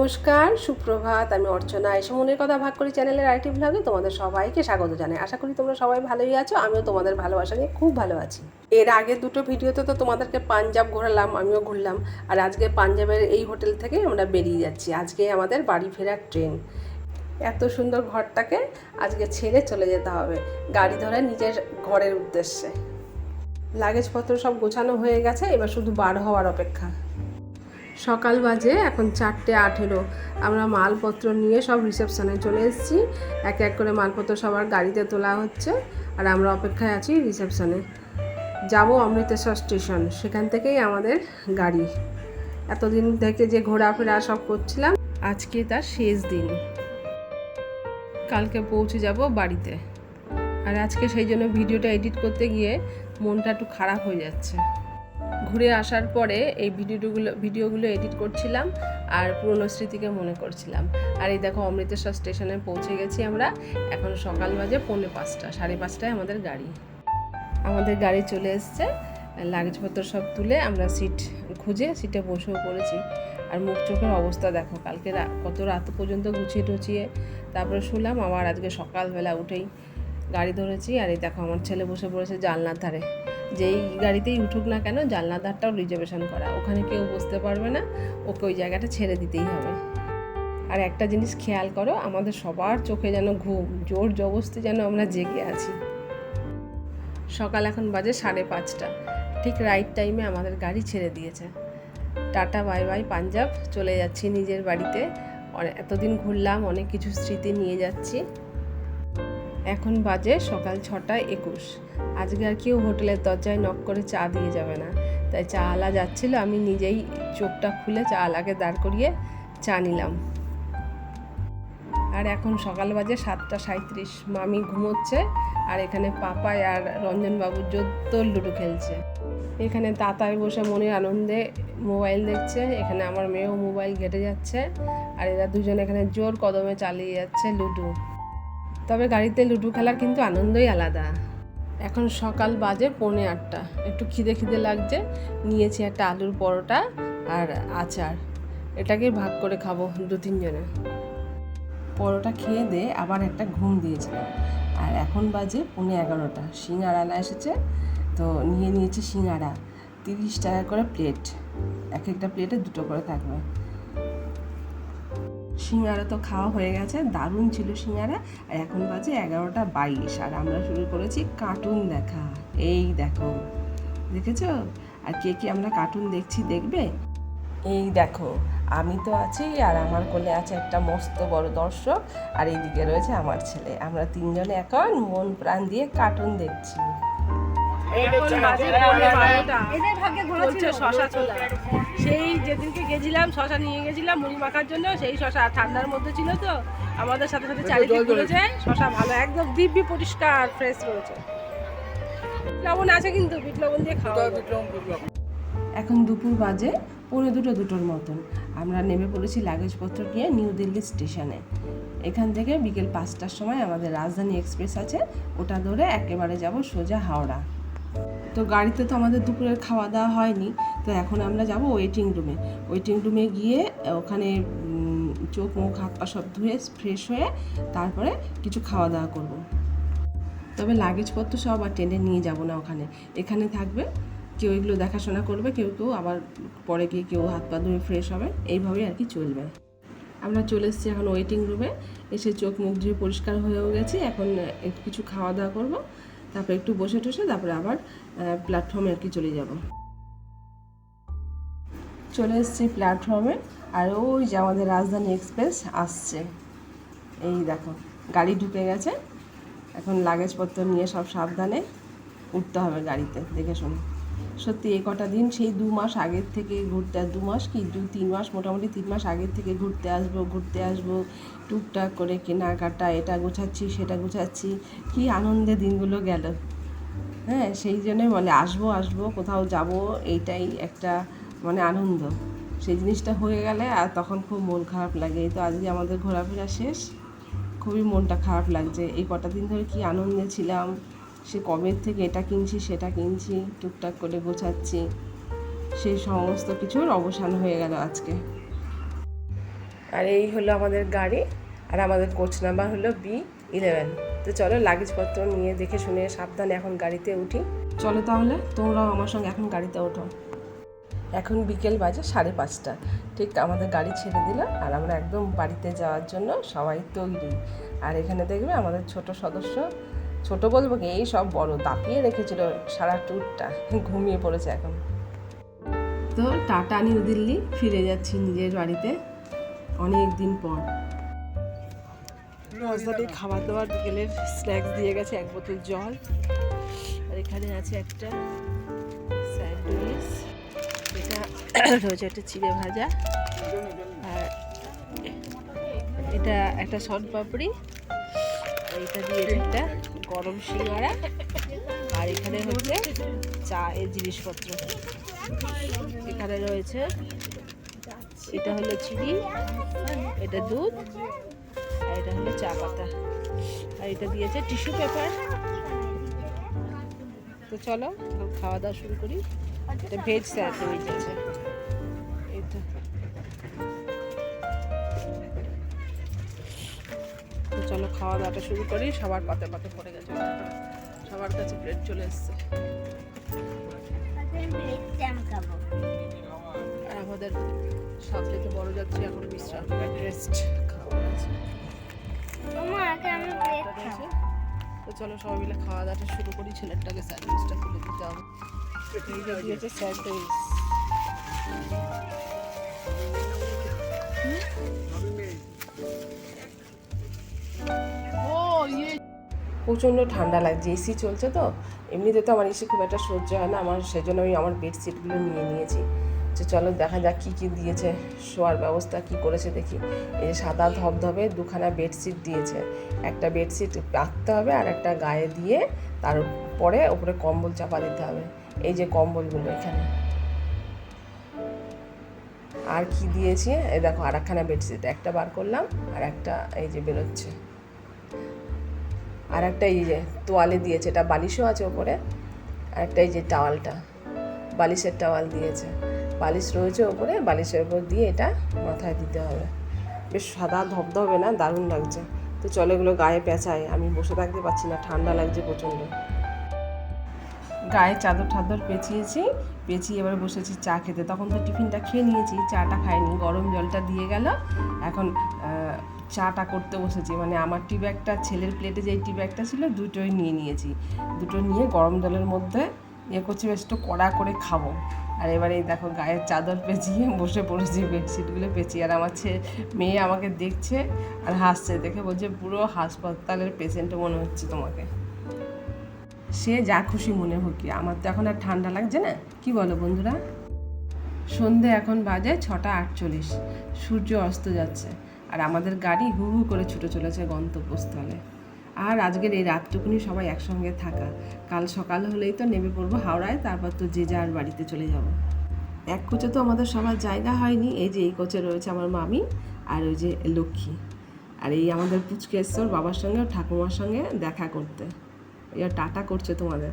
নমস্কার, সুপ্রভাত। আমি অর্চনা এসে মনের কথা ভাগ করি চ্যানেলের আইটি ব্লগে তোমাদের সবাইকে স্বাগত জানাই। আশা করি তোমরা সবাই ভালোই আছো, আমিও তোমাদের ভালোবাসা নিয়ে খুব ভালো আছি। এর আগে দুটো ভিডিওতে তো তোমাদেরকে পাঞ্জাব ঘোরালাম, আমিও ঘুরলাম। আর আজকে পাঞ্জাবের এই হোটেল থেকে আমরা বেরিয়ে যাচ্ছি। আজকে আমাদের বাড়ি ফেরার ট্রেন। এত সুন্দর ঘরটাকে আজকে ছেড়ে চলে যেতে হবে। গাড়ি ধরে নিজের ঘরের উদ্দেশ্যে। লাগেজপত্র সব গোছানো হয়ে গেছে, এবার শুধু বার হওয়ার অপেক্ষা। সকাল বাজে, এখন চারটে আঠেরো আমরা মালপত্র নিয়ে সব রিসেপশনে চলে এসেছি। এক এক করে মালপত্র সবার গাড়িতে তোলা হচ্ছে আর আমরা অপেক্ষায় আছি রিসেপশনে। যাব অমৃতেশ্বর স্টেশন, সেখান থেকেই আমাদের গাড়ি। এতদিন থেকে যে ঘোরাফেরা সব করছিলাম, আজকে তার শেষ দিন। কালকে পৌঁছে যাব বাড়িতে। আর আজকে সেই জন্য ভিডিওটা এডিট করতে গিয়ে মনটা একটু খারাপ হয়ে যাচ্ছে। ঘুরে আসার পরে এই ভিডিওগুলো ভিডিওগুলো এডিট করছিলাম আর পুরনো স্মৃতিকে মনে করছিলাম। আর এই দেখো অমৃতেশ্বর স্টেশনে পৌঁছে গেছি আমরা। এখন সকাল বাজে পৌনে পাঁচটা, সাড়ে পাঁচটায় আমাদের গাড়ি। আমাদের গাড়ি চলে এসছে লাগেজপত্র সব তুলে আমরা সিট খুঁজে, সিটে বসেও পড়েছি। আর মুখ চোখের অবস্থা দেখো, কালকে কত রাত পর্যন্ত গুছিয়ে টুচিয়ে তারপরে শুলাম, আবার আজকে সকালবেলা উঠেই গাড়ি ধরেছি। আর এই দেখো আমার ছেলে বসে পড়েছে জানলার ধারে। যেই গাড়িতেই উঠুক না কেন জানলার ধারটাও রিজার্ভেশন করা। ওখানে কেউ বসতে পারবে না, ওকে ওই জায়গাটা ছেড়ে দিতেই হবে। আর একটা জিনিস খেয়াল করো, আমাদের সবার চোখে যেন ঘুম, জোর জবস্তি যেন আমরা জেগে আছি। সকাল এখন বাজে সাড়ে পাঁচটা। ঠিক রাইট টাইমে আমাদের গাড়ি ছেড়ে দিয়েছে। টাটা বাই বাই পাঞ্জাব। চলে যাচ্ছি নিজের বাড়িতে। এতদিন ঘুরলাম, অনেক কিছু স্মৃতি নিয়ে যাচ্ছি। এখন বাজে সকাল ছটায় একুশ। আজকে আর কেউ হোটেলের দরজায় নক করে চা দিয়ে যাবে না। তাই চা আলা যাচ্ছিল, আমি নিজেই চোখটা খুলে চা আলাকে দাঁড় করিয়ে চা নিলাম। আর এখন সকাল বাজে সাতটা সাঁত্রিশ মামি ঘুমোচ্ছে, আর এখানে পাপাই আর রঞ্জনবাবু জোর লুডো খেলছে। এখানে তাতায় বসে মনের আনন্দে মোবাইল দেখছে, এখানে আমার মেয়েও মোবাইল ঘেটে যাচ্ছে, আর এরা দুজন এখানে জোর কদমে চালিয়ে যাচ্ছে লুডো। তবে গাড়িতে লুডো খেলার কিন্তু আনন্দই আলাদা। এখন সকাল বাজে পৌনে আটটা। একটু খিদে খিদে লাগছে, নিয়েছি একটা আলুর পরোটা আর আচার। এটাকে ভাগ করে খাব দু তিনজনে পরোটা খেয়ে দিয়ে আবার একটা ঘুম দিয়েছিলাম। আর এখন বাজে পৌনে এগারোটা। সিঙ্গারালা এসেছে, তো নিয়ে নিয়েছি সিঙ্গারা। তিরিশ টাকা করে প্লেট। এক একটা প্লেটে দুটো করে থাকবে। সিঙ্গারা তো খাওয়া হয়ে গেছে, দারুণ ছিল সিঙ্গারা। আর এখন বাজে এগারোটা বাইশ, আর আমরা শুরু করেছি কার্টুন দেখা। এই দেখো, দেখেছ? আর কে কে আমরা কার্টুন দেখছি দেখবে? এই দেখো, আমি তো আছি, আর আমার কোলে আছে একটা মস্ত বড় দর্শক, আর এইদিকে রয়েছে আমার ছেলে। আমরা তিনজনে এখন মন প্রাণ দিয়ে কার্টুন দেখছি। সেই যেদিনকে গেছিলাম শশা নিয়ে গেছিলাম মুড়ি মাখার জন্য সেই শশা ঠান্ডার মধ্যে ছিল তো আমাদের সাথে সাথে চারিদিক ঘুরেছে শশা ভালো একদম দিব্যি পরিষ্কার ফ্রেশ রয়েছে লবণ আছে কিন্তু বিট লবণ দিয়ে খাওয়া এখন দুপুর বাজে, পৌনে দুটো, দুটোর মতন। আমরা নেমে পড়েছি লাগেজপত্র নিয়ে নিউ দিল্লি স্টেশনে এখান থেকে বিকেল পাঁচটার সময় আমাদের রাজধানী এক্সপ্রেস আছে। ওটা ধরে একেবারে যাব সোজা হাওড়া। তো গাড়িতে তো আমাদের দুপুরের খাওয়া দাওয়া হয়নি, তো এখন আমরা যাব ওয়েটিং রুমে ওয়েটিং রুমে গিয়ে ওখানে চোখ, মুখ, হাত, পা সব ধুয়ে ফ্রেশ হয়ে তারপরে কিছু খাওয়া দাওয়া করব। তবে লাগেজপত্র সব আর টেনে নিয়ে যাব না ওখানে। এখানে থাকবে, কেউ এগুলো দেখাশোনা করবে, কেউ কেউ আবার পরে গিয়ে কেউ হাত, পা ধুয়ে ফ্রেশ হবে, এইভাবেই আর কি চলবে। আমরা চলে এসেছি এখন ওয়েটিং রুমে এসে চোখ, মুখ ধুয়ে পরিষ্কার হয়েও গেছি, এখন কিছু খাওয়া দাওয়া করব। তারপরে একটু বসে টসে তারপরে আবার প্ল্যাটফর্মে আর কি চলে যাব। চলে এসেছি প্ল্যাটফর্মে আর ওই যে আমাদের রাজধানী এক্সপ্রেস আসছে। এই দেখো, গাড়ি ঢুকে গেছে। এখন লাগেজপত্র নিয়ে সব সাবধানে উঠতে হবে গাড়িতে, দেখে শুনে। সত্যি এই কটা দিন সেই দু মাস আগের থেকে ঘুরতে দু মাস কি? দু, তিন মাস, মোটামুটি তিন মাস আগের থেকে ঘুরতে আসব ঘুরতে আসব, টুকটাক করে কেনাকাটা, এটা গোছাচ্ছি, সেটা গোছাচ্ছি। কি আনন্দে দিনগুলো গেল। হ্যাঁ সেই জন্যই বলে আসব আসব, কোথাও যাব, এইটাই একটা মানে আনন্দ। সেই জিনিসটা হয়ে গেলে আর তখন খুব মন খারাপ লাগে। এই তো আজকে আমাদের ঘোরাফেরা শেষ। খুবই মনটা খারাপ লাগছে। এই কটা দিন ধরে কি আনন্দে ছিলাম সে কবের থেকে এটা কিনছি, সেটা কিনছি, টুকটাক করে গোছাচ্ছি। সেই সমস্ত কিছুর অবসান হয়ে গেল আজকে। আর এই হলো আমাদের গাড়ি, আর আমাদের কোচ নাম্বার হলো বি ইলেভেন তো চলো লাগেজপত্র নিয়ে দেখে শুনে সাবধানে এখন গাড়িতে উঠি। চলো তাহলে, তোমরাও আমার সঙ্গে এখন গাড়িতে ওঠো। এখন বিকেল বাজে সাড়ে পাঁচটা। ঠিক আমাদের গাড়ি ছেড়ে দিল, আর আমরা একদম বাড়িতে যাওয়ার জন্য সবাই তৈরি। আর এখানে দেখবে আমাদের ছোট সদস্য ছোট বলব কি এই সব বড়, দাপিয়ে রেখেছিল সারা ট্যুরটা ঘুমিয়ে পড়েছে এখন। তো টাটা, নিউ দিল্লি, ফিরে যাচ্ছি নিজের বাড়িতে অনেক দিন পর। রাজধানী খাবার দাবার বিকেলের স্ন্যাক্স দিয়ে গেছে এক বোতল জল। আর এখানে আছে একটা স্যান্ডউইচ। এটা রয়েছে একটা চিড়ে ভাজা। আর এটা একটা শর্ট পাপড়ি। এটা দিয়েছে একটা গরম সিঙ্গারা। আর এখানে হচ্ছে চা এর জিনিসপত্র। এখানে রয়েছে, এটা হলো চিনি, এটা দুধ, আর এটা হলো চা পাতা। আর এটা দিয়েছে টিস্যু পেপার। তো চলো, খাওয়া দাওয়া শুরু করি। এটা ভেজ স্যান্ডউইচ আছে চলো খাওয়া দাওয়াটা শুরু করি সবার পাতে পাতে পড়ে গেছে। সবার কাছে প্লেট চলে এসছে। আর আমাদের সবথেকে বড় যাচ্ছে এখন বিশ্রাম রেস্ট খাওয়া আছে। তো চলো সবাই মিলে খাওয়া দাওয়াটা শুরু করি ছেলেরটাকে স্যান্ডউইচটা খুলে দিতে হবে। স্যান্ডউইচ প্রচণ্ড ঠান্ডা লাগছে এসি চলছে তো, এমনিতে তো আমার এসি খুব একটা সহ্য হয় না, আমার সেজন্য আমি আমার বেডশিটগুলো নিয়ে নিয়েছি। তো চলো দেখা যাক কী কী দিয়েছে, শোয়ার ব্যবস্থা কি করেছে দেখি। এই যে সাদা ধবধবে দুখানা বেডশিট দিয়েছে, একটা বেডশিট রাখতে হবে আর একটা গায়ে দিয়ে তার পরে ওপরে কম্বল চাপা দিতে হবে। এই যে কম্বলগুলো এখানে। আর কি দিয়েছি? এই দেখো আর একখানা বেডশিট একটা বার করলাম আর একটা এই যে বেরোচ্ছে। আর একটা এই যে তোয়ালে দিয়েছে, এটা বালিশও আছে ওপরে, আর একটা এই যে টাওয়ালটা, বালিশের টাওয়াল দিয়েছে। বালিশ রয়েছে ওপরে, বালিশের ওপর দিয়ে এটা মাথায় দিতে হবে। বেশ সাদা, ধবধবে না? দারুণ লাগছে। তো চলো এগুলো গায়ে পেঁচায় আমি বসে থাকতে পারছি না, ঠান্ডা লাগছে প্রচণ্ড। গায়ে চাদর ঠাদর পেঁচিয়েছি, পেঁচিয়ে এবার বসেছি চা খেতে। তখন তো টিফিনটা খেয়ে নিয়েছি, চাটা খাইনি, গরম জলটা দিয়ে গেল। এখন চাটা করতে বসেছি। মানে আমার টি ব্যাগটা ছেলের প্লেটে যেই টি ব্যাগটা ছিল, দুটোই নিয়ে নিয়েছি। দুটো নিয়ে গরম জলের মধ্যে ইয়ে করছি, বেশ একটু কড়া করে খাব। আর এবারে দেখো গায়ের চাদর পেঁচিয়ে বসে পড়েছি, বেডশিটগুলো পেঁচিয়ে। আর আমার ছে মেয়ে আমাকে দেখছে আর হাসছে, দেখে বলছে, পুরো হাসপাতালের পেশেন্টও মনে হচ্ছে তোমাকে। সে যা খুশি মনে হোক আমার তো এখন আর ঠান্ডা লাগছে না। কি বলো বন্ধুরা? সন্ধে এখন বাজে ছটা আটচল্লিশ। সূর্য অস্ত যাচ্ছে। আর আমাদের গাড়ি হু হু করে ছুটে চলেছে গন্তব্যস্থলে। আর আজকের এই রাতটুকুনি সবাই একসঙ্গে থাকা। কাল সকাল হলেই তো নেমে পড়ব হাওড়ায়, তারপর তো যে যার বাড়িতে চলে যাব। এক কোচে তো আমাদের সবার জায়গা হয়নি। এই যে এই কোচে রয়েছে আমার মামি আর ওই যে লক্ষ্মী। আর এই আমাদের পুচকেশ্বর বাবার সঙ্গে, ঠাকুমার সঙ্গে দেখা করতে। এবার টাটা করছে তোমাদের।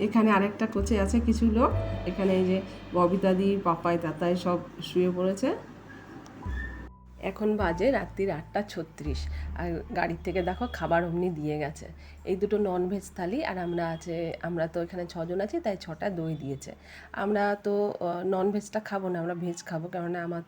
এখানে আরেকটা কোচে আছে কিছু লোক। এখানে এই যে ববিতাদি, পাপাই, তাতাই সব শুয়ে পড়েছে। এখন বাজে রাত্রির আটটা ছত্রিশ। আর গাড়ির থেকে দেখো খাবার অমনি দিয়ে গেছে। এই দুটো ননভেজ থালি আর আমরা আছে, আমরা তো এখানে ছজন আছি, তাই ছটা দই দিয়েছে। আমরা তো ননভেজটা খাব না, আমরা ভেজ খাব, কেননা আমার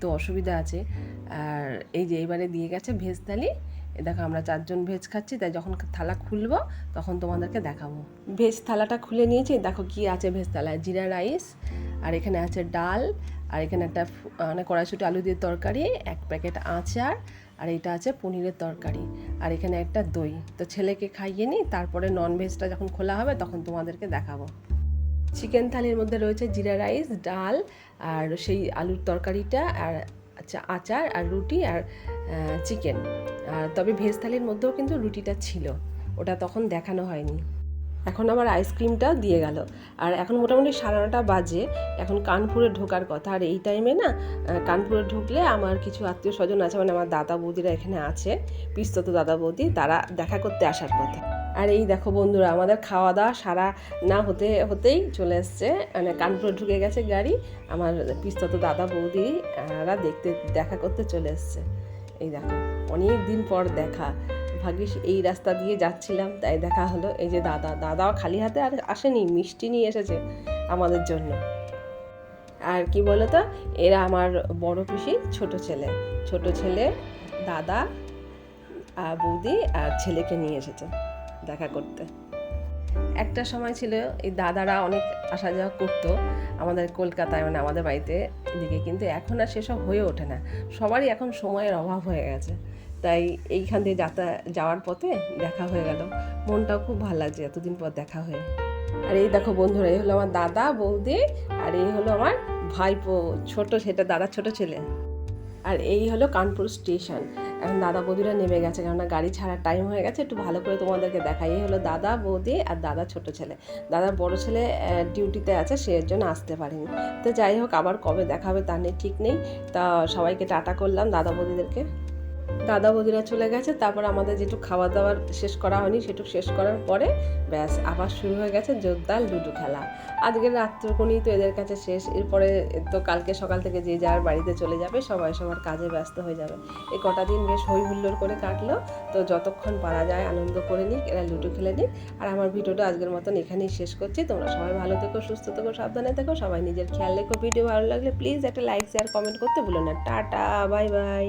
তো অসুবিধা আছে। আর এই যে এবারে দিয়ে গেছে ভেজ থালি দেখো আমরা চারজন ভেজ খাচ্ছি, তাই যখন থালা খুলবো, তখন তোমাদেরকে দেখাবো। ভেজ থালাটা খুলে নিয়েছি, দেখো কি আছে ভেজ থালায়? জিরা রাইস, আর এখানে আছে ডাল আর এখানে একটা মানে কড়াইশুটি আলু দিয়ে তরকারি, এক প্যাকেট আচার, আর এটা আছে পনিরের তরকারি। আর এখানে একটা দই। তো ছেলেকে খাইয়ে নিই, তারপরে নন ভেজটা যখন খোলা হবে তখন তোমাদেরকে দেখাবো। চিকেন থালির মধ্যে রয়েছে জিরা রাইস, ডাল, আর সেই আলুর তরকারিটা, আর আচ্ছা আচার, আর রুটি, আর চিকেন। তবে ভেজ থালির মধ্যেও কিন্তু রুটিটা ছিল। ওটা তখন দেখানো হয়নি। এখন আমার আইসক্রিমটা দিয়ে গেল। আর এখন মোটামুটি সাড়ে নটা বাজে, এখন কানপুরে ঢোকার কথা। আর এই টাইমে না কানপুরে ঢুকলে আমার কিছু আত্মীয় স্বজন আছে মানে আমার দাদা বৌদিরা এখানে আছে, পিস্তত দাদা বৌদি, তারা দেখা করতে আসার কথা আর এই দেখো বন্ধুরা, আমাদের খাওয়া দাওয়া সারা না হতে, হতেই চলে এসছে। মানে কানপুরে ঢুকে গেছে গাড়ি, আমার পিস্তত দাদা বৌদি এরা দেখতে, দেখা করতে চলে এসছে। এই দেখো, অনেক দিন পর দেখা। ভাগ্যিস এই রাস্তা দিয়ে যাচ্ছিলাম, তাই দেখা হলো এই যে দাদা। দাদাও খালি হাতে আর আসেনি, মিষ্টি নিয়ে এসেছে আমাদের জন্য। আর কি বলতো, এরা আমার বড় পিসির ছোট ছেলে। ছোট ছেলে, দাদা আর বৌদি আর ছেলেকে নিয়ে এসেছে দেখা করতে। একটা সময় ছিল, এই দাদারা অনেক আসা যাওয়া করতো আমাদের কলকাতায় মানে আমাদের বাড়িতে। এদিকে কিন্তু এখন আর সেসব হয়ে ওঠে না। সবারই এখন সময়ের অভাব হয়ে গেছে। তাই এইখান দিয়ে যাতা, যাওয়ার পথে দেখা হয়ে গেল। মনটাও খুব ভালো লাগছে এতদিন পর দেখা হয়ে। আর এই দেখো বন্ধুরা, এই হলো আমার দাদা, বৌদি, আর এই হলো আমার ভাইপো, ছোট সেটা দাদা, ছোট ছেলে। আর এই হলো কানপুর স্টেশন। এখন দাদা, বৌদিরা নেমে গেছে, কেননা গাড়ি ছাড়ার টাইম হয়ে গেছে, একটু ভালো করে তোমাদেরকে দেখাই। এই হলো দাদা, বৌদি আর দাদা, ছোট ছেলে। দাদার বড় ছেলে ডিউটিতে আছে, সে জন্য আসতে পারেনি। তো যাই হোক, আবার কবে দেখাবে তার নেই, ঠিক নেই। তা সবাইকে টাটা করলাম, দাদা, বৌদিদেরকে। দাদা বৌদিরা চলে গেছে, তারপর আমাদের যেটু খাওয়া দাওয়ার শেষ করা হয়নি, সেটুকু শেষ করার পরে ব্যাস, আবার শুরু হয়ে গেছে জোরদার লুডো খেলা। আজকের রাত্রকণই তো এদের কাছে শেষ, এরপরে তো কালকে সকাল থেকে যে যার বাড়িতে চলে যাবে, সবাই সবার কাজে ব্যস্ত হয়ে যাবে। এই কটা দিন বেশ হই হুল্লোড় করে কাটলো, তো যতক্ষণ পারা যায় আনন্দ করে নিক, এরা লুডো খেলে নিক। আর আমার ভিডিওটা আজকের মতন এখানেই শেষ করছি, তোমরা সবাই ভালো থেকো, সুস্থ থেকো, সাবধানে থেকো, সবাই নিজের খেয়াল রেখো। ভিডিও ভালো লাগলে প্লিজ একটা লাইক শেয়ার কমেন্ট করতে ভুলো না। Tata bye by